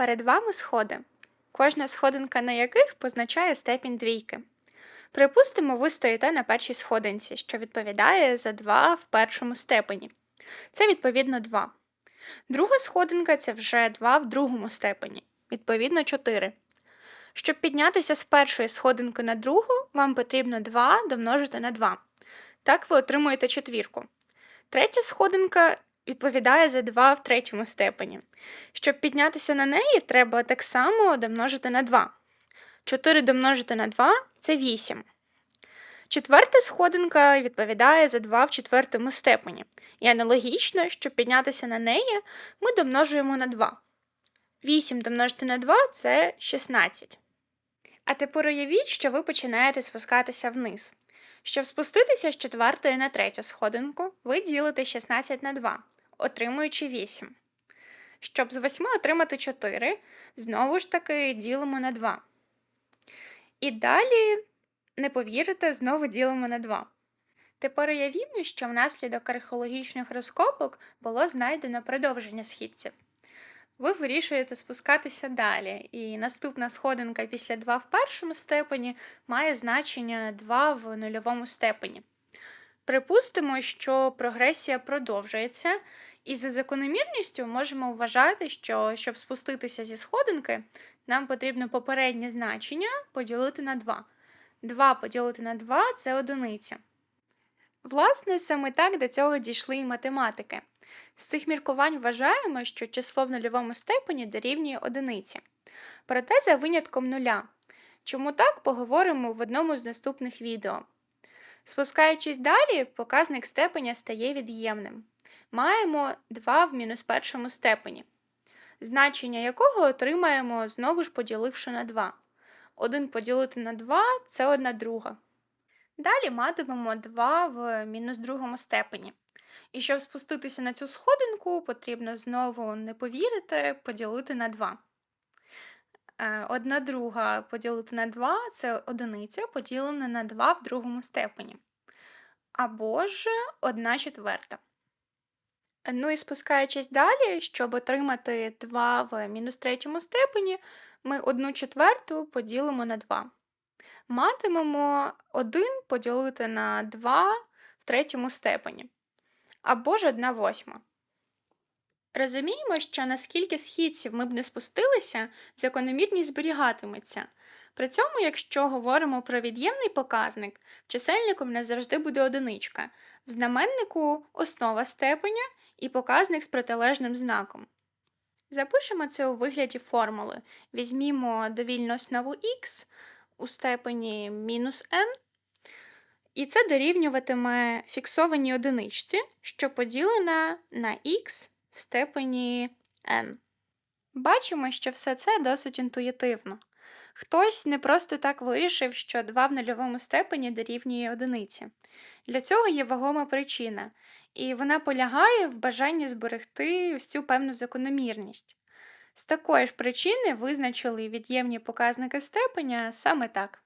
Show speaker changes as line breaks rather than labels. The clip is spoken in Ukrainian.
Перед вами сходи, кожна сходинка на яких позначає степінь двійки. Припустимо, ви стоїте на першій сходинці, що відповідає за 2 в першому степені. Це відповідно 2. Друга сходинка це вже 2 в другому степені, відповідно 4. Щоб піднятися з першої сходинки на другу, вам потрібно 2 домножити на 2. Так ви отримуєте четвірку. Третя сходинка відповідає за 2 в третьому степені. Щоб піднятися на неї, треба так само домножити на 2. 4 домножити на 2 це 8. Четверта сходинка відповідає за 2 в четвертому степені. І аналогічно, щоб піднятися на неї, ми домножуємо на 2. 8 домножити на 2 це 16. А тепер уявіть, що ви починаєте спускатися вниз. Щоб спуститися з четвертої на третю сходинку, ви ділите 16 на 2, отримуючи 8. Щоб з 8 отримати 4, знову ж таки ділимо на 2. І далі, не повірите, знову ділимо на 2. Тепер уявімо, що внаслідок археологічних розкопок було знайдено продовження східців. Ви вирішуєте спускатися далі, і наступна сходинка після 2 в першому степені має значення 2 в нульовому степені. Припустимо, що прогресія продовжується, і за закономірністю можемо вважати, що щоб спуститися зі сходинки, нам потрібно попереднє значення поділити на 2. 2 поділити на 2 це одиниця. Власне, саме так до цього дійшли і математики. З цих міркувань вважаємо, що число в нульовому степені дорівнює одиниці. Проте за винятком нуля. Чому так, поговоримо в одному з наступних відео. Спускаючись далі, показник степеня стає від'ємним. Маємо 2 в мінус першому степені, значення якого отримаємо знову ж поділивши на 2. 1 поділити на 2 це 1 друга. Далі матимемо 2 в мінус другому степені. І щоб спуститися на цю сходинку, потрібно знову не повірити, поділити на 2. Е, Одна друга поділити на 2 це одиниця поділена на 2 в другому степені. Або ж 1 четверта. Ну і спускаючись далі, щоб отримати 2 в мінус третьому степені, ми 1 четверту поділимо на 2. Матимемо 1 поділити на 2 в третьому степені. Або ж 1 восьма. Розуміємо, що наскільки східців ми б не спустилися, закономірність зберігатиметься. При цьому, якщо говоримо про від'ємний показник, чисельником в нас завжди буде одиничка, в знаменнику основа степеня і показник з протилежним знаком. Запишемо це у вигляді формули. Візьмімо довільну основу х у степені мінус n, і це дорівнюватиме фіксованій одиничці, що поділена на х в степені n. Бачимо, що все це досить інтуїтивно. Хтось не просто так вирішив, що 2 в нульовому степені дорівнює одиниці. Для цього є вагома причина, і вона полягає в бажанні зберегти ось цю певну закономірність. З такої ж причини визначили від'ємні показники степеня саме так.